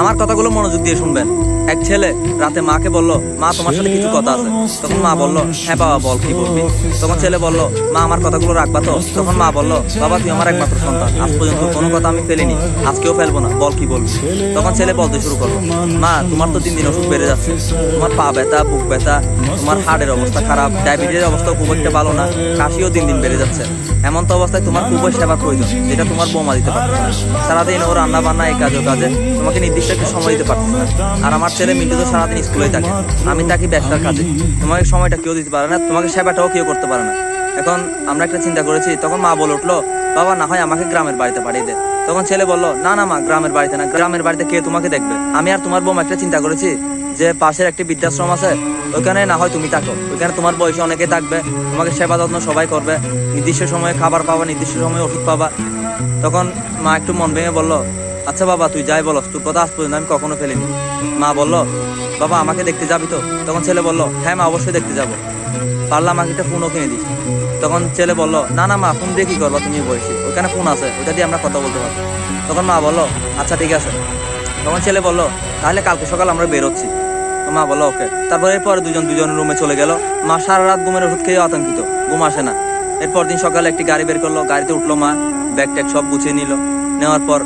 আমার কথাগুলো মনোযোগ দিয়ে শুনবেন। এক ছেলে রাতে মাকে বলল, মা, তোমার সাথে কিছু কথা আছে। তখন মা বলল হ্যাঁ বাবা, বল, কি বলবি? তখন ছেলে বলল, মা, আমার কথাগুলো রাখবা তো? তখন মা বলল, বাবা, তুই আমার একমাত্র সন্তান। আজ পর্যন্ত কোনো কথা আমি ফেলিনি। আজকেও ফেলব না। বল, কি বলবি? তখন ছেলে বলতে শুরু করল, মা, তোমার তো দিন দিন ওষুধ বেড়ে যাচ্ছে। তোমার পা ব্যথা, বুক ব্যথা, তোমার হাড়ের অবস্থা খারাপ, ডায়াবেটিসের অবস্থা খুব একটা ভালো না, কাশিও দিন দিন বেড়ে যাচ্ছে। এমন তো অবস্থায় তোমার খুবই সেবার প্রয়োজন, যেটা তোমার বোমা দিতে পারছে না। সারাদিন ও রান্না বান্না এই কাজে কাজে তোমাকে নির্দিষ্ট একটা সময় দিতে পারছে না। আর আমার ছেলে মিন্টু তো সারাদিন স্কুলেই থাকে। আমি থাকি ব্যবসার কাজে তোমাকে সময়টা কেউ দিতে পারে না, তোমাকে সেবাটাও কেউ করতে পারে না। এখন আমরা একটা চিন্তা করেছি, তখন মা বলে উঠল, বাবা, না হয় আমাকে গ্রামের বাড়িতে পাঠিয়ে দে। তখন ছেলে বলল, না না মা, গ্রামের বাড়িতে না। গ্রামের বাড়িতে কে তোমাকে দেখবে? আমি আর তোমার বোমা একটা চিন্তা করেছি, যে পাশের একটি বৃদ্ধাশ্রম আছে ওইখানে না হয় তুমি থাকো। ওইখানে তোমার বয়সে অনেকে থাকবে, তোমাকে সেবা যত্ন সবাই করবে, নির্দিষ্ট সময়ে খাবার পাবা, নির্দিষ্ট সময়ে ওষুধ পাবা। তখন মা একটু মন ভেঙে বলল আচ্ছা বাবা, তুই যাই বলো, তোর কথা আজ পর্যন্ত আমি কখনো ফেলিনি। মা বলল, বাবা, আমাকে দেখতে যাবি তো? তখন ছেলে বলল হ্যাঁ মা, অবশ্যই দেখতে যাব। পারলে আমাকে একটা ফোনও কিনে দিস। তখন ছেলে বলল, না না মা ফোন দিয়ে করবা? তুমি বয়সী ওইখানে ফোন আছে, ওইটা দিয়ে আমরা কথা বলতে পারব। তখন মা বলল আচ্ছা ঠিক আছে। তখন ছেলে বলল, তাহলে কালকে সকাল আমরা বেরোচ্ছি। তো মা বলল, ওকে। তারপর এরপরে দুজন দুজন রুমে চলে গেল। মা সারা রাত ঘুমের ওষুধ খেয়ে আতঙ্কিত, ঘুম আসে না। এরপর দিন সকালে একটি গাড়ি বের করল, গাড়িতে উঠল মা ব্যাগ ট্যাগ সব গুছিয়ে নিল। নেওয়ার পর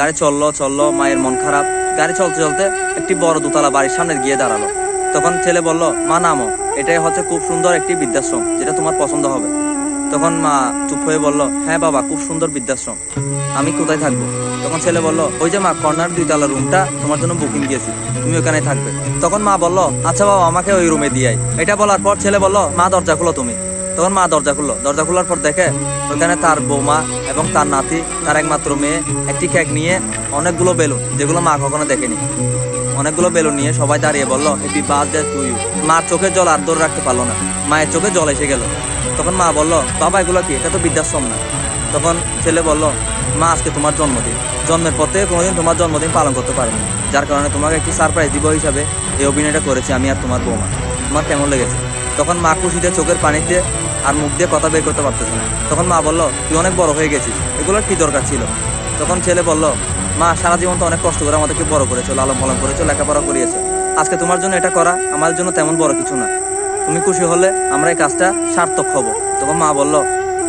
গাড়ি চলল চলল, মায়ের মন খারাপ। গাড়ি চলতে চলতে একটি বড় দোতলা বাড়ির সামনে গিয়ে দাঁড়াল। তখন ছেলে বলল, মা, নামো। এটাই হচ্ছে খুব সুন্দর একটি বৃদ্ধাশ্রম, যেটা তোমার পছন্দ হবে। তখন মা চুপ হয়ে বলল হ্যাঁ বাবা, খুব সুন্দর বৃদ্ধাশ্রম। আমি কোথায় থাকব? তখন ছেলে বলল, ওই যে মা, কর্নার দুইতলা রুমটা, তোমার জন্য বুকিং দিয়েছি। তুমি ওখানে থাকবে। তখন মা বলল আচ্ছা বাবা, আমাকে ওই রুমে দিয়ে এটা বলার পর ছেলে বলল, মা, দরজা খোলো তুমি। তখন মা দরজা খুললো। দরজা খোলার পর দেখে ওখানে তার বৌমা এবং তার নাতি, তার একমাত্র মেয়ে, একটি কেক নিয়ে অনেকগুলো বেলুন, যেগুলো মা কখনো দেখেনি। অনেকগুলো বেলুন নিয়ে সবাই দাঁড়িয়ে বলল হ্যাপি বার্থডে টু ইউ মার চোখে জল আর ধরে রাখতে পারল না। মায়ের চোখে জল এসে গেল। তখন মা বলল, বাবা, এগুলো কি? এটা তো বৃদ্ধাশ্রম না। তখন ছেলে বলল, মা, আজকে তোমার জন্মদিন। জন্মের পর থেকে কোনোদিন তোমার জন্মদিন পালন করতে পারিনি যার কারণে তোমাকে একটি সারপ্রাইজ দিব হিসাবে এই অভিনয়টা করেছি আমি আর তোমার বৌমা। তোমার কেমন লেগেছে? তখন মা খুশিতে চোখের পানিতে আর মুখ দিয়ে কথা বের করতে পারতেছে না। তখন মা বলল, তুই অনেক বড় হয়ে গেছিস। এগুলোর কি দরকার ছিল? তখন ছেলে বলল, মা, সারা জীবন তো অনেক কষ্ট করে আমাদেরকে বড় করেছ, লালন পালন করেছ, লেখাপড়া করিয়েছো। আজকে তোমার জন্য এটা করা আমার জন্য তেমন বড় কিছু না। তুমি খুশি হলে আমরা এই কাজটা সার্থক হব। তখন মা বলল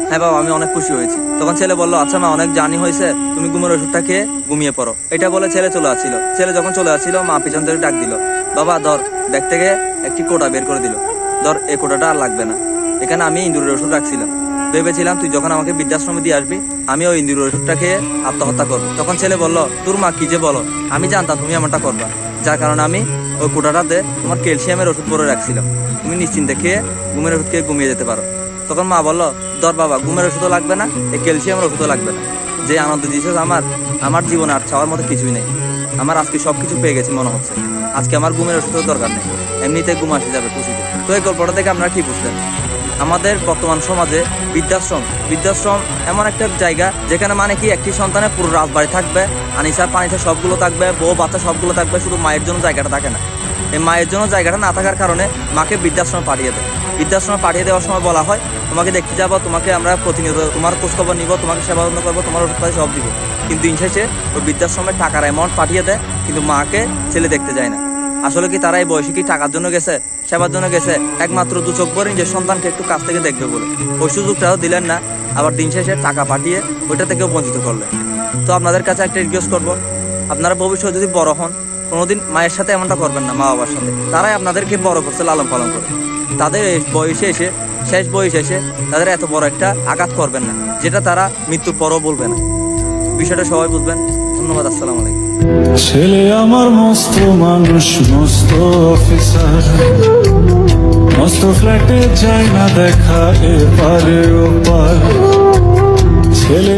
হ্যাঁ বাবা, আমি অনেক খুশি হয়েছি। তখন ছেলে বলল আচ্ছা মা, অনেক জানি হয়েছে, তুমি ঘুমের ওষুধটা খেয়ে ঘুমিয়ে পড়ো। এটা বলে ছেলে চলে আসছিল। ছেলে যখন চলে আসছিল, মা পিছন থেকে ডাক দিল, বাবা, ধর, ব্যাগ থেকে একটি কোটা বের করে দিল। ধর, এই কোটাটা আর লাগবে না। এখানে আমি ইন্দুরের ওষুধ রাখছিলাম। ভেবেছিলাম তুই যখন আমাকে বৃদ্ধাশ্রমে দিয়ে আসবি আমি ওই ইন্দুরের ওষুধটা খেয়ে আত্মহত্যা করব। তখন ছেলে বলল, তোর মা কি যে বলো? আমি জানতাম তুমি এমনটা করবা। যার কারণে আমি ওই কোটাটাতে তোমার ক্যালসিয়ামের ওষুধ পরে রাখছিলাম। তুমি নিশ্চিন্তে খেয়ে ঘুমের ওষুধ খেয়ে ঘুমিয়ে যেতে পারো। তখন মা বলল, ধর বাবা, ঘুমের ওষুধও লাগবে না, এই ক্যালসিয়ামের ওষুধও লাগবে না। যে আনন্দ দিয়েছিস আমার আমার জীবনে আর চাওয়ার মতো কিছুই নেই। আমার আজকে সব কিছু পেয়ে গেছি মনে হচ্ছে। আজকে আমার ঘুমের ওষুধের দরকার নেই। এমনিতে ঘুম আসে যাবে খুশিতে। তো এই গল্পটা থেকে আপনারা কি বুঝলেন? আমাদের বর্তমান সমাজে বৃদ্ধাশ্রম বৃদ্ধাশ্রম এমন একটা জায়গা যেখানে মানে কি একটি সন্তানের পুরো রাজবাড়ি থাকবে, আনিসার পানিতে সবগুলো থাকবে, বউ বাচ্চা সবগুলো থাকবে, শুধু মায়ের জন্য জায়গাটা থাকে না। এই মায়ের জন্য জায়গাটা না থাকার কারণে মাকে বৃদ্ধাশ্রমে পাঠিয়ে দেয়। বৃদ্ধাশ্রমে পাঠিয়ে দেওয়ার সময় বলা হয়, তোমাকে দেখতে যাব, তোমাকে আমরা প্রতিনিয়ত তোমার খোঁজখবর নিব, তোমাকে সেবা যত্ন করব, তোমার ওষুধ পাতি সব দিব। কিন্তু দিন শেষে ওই বৃদ্ধাশ্রমের টাকার অ্যামাউন্ট পাঠিয়ে দেয়, কিন্তু মাকে ছেলে দেখতে যায় না। আসলে কি তারা এই বয়সে কি টাকার জন্য গেছে, সেবার জন্য গেছে? একমাত্র দু চোখ ভরে নিজের সন্তানকে একটু কাছ থেকে দেখবে বলে। ওই সুযোগটাও দিলেন না, আবার দিন শেষে টাকা পাঠিয়ে ওইটা থেকেও বঞ্চিত করলেন। তো আপনাদের কাছে একটা রিকোয়েস্ট করব, আপনারা ভবিষ্যতে যদি বড় হন কোনোদিন মায়ের সাথে এমনটা করবেন না মা বাবার সাথে। তারাই আপনাদেরকে বড় করছে, লালন পালন করে। তাদের বয়সে এসে, শেষ বয়সে এসে তাদের এত বড় একটা আঘাত করবেন না, যেটা তারা মৃত্যুর পরও বলবে না। বিষয়টা সবাই বুঝবেন। ধন্যবাদ, আসসালাম আলাইকুম। ছেলে আমার মস্ত মানুষ, মস্ত অফিসার। মস্ত ফ্ল্যাটে যায় না দেখা এপারে ছেলে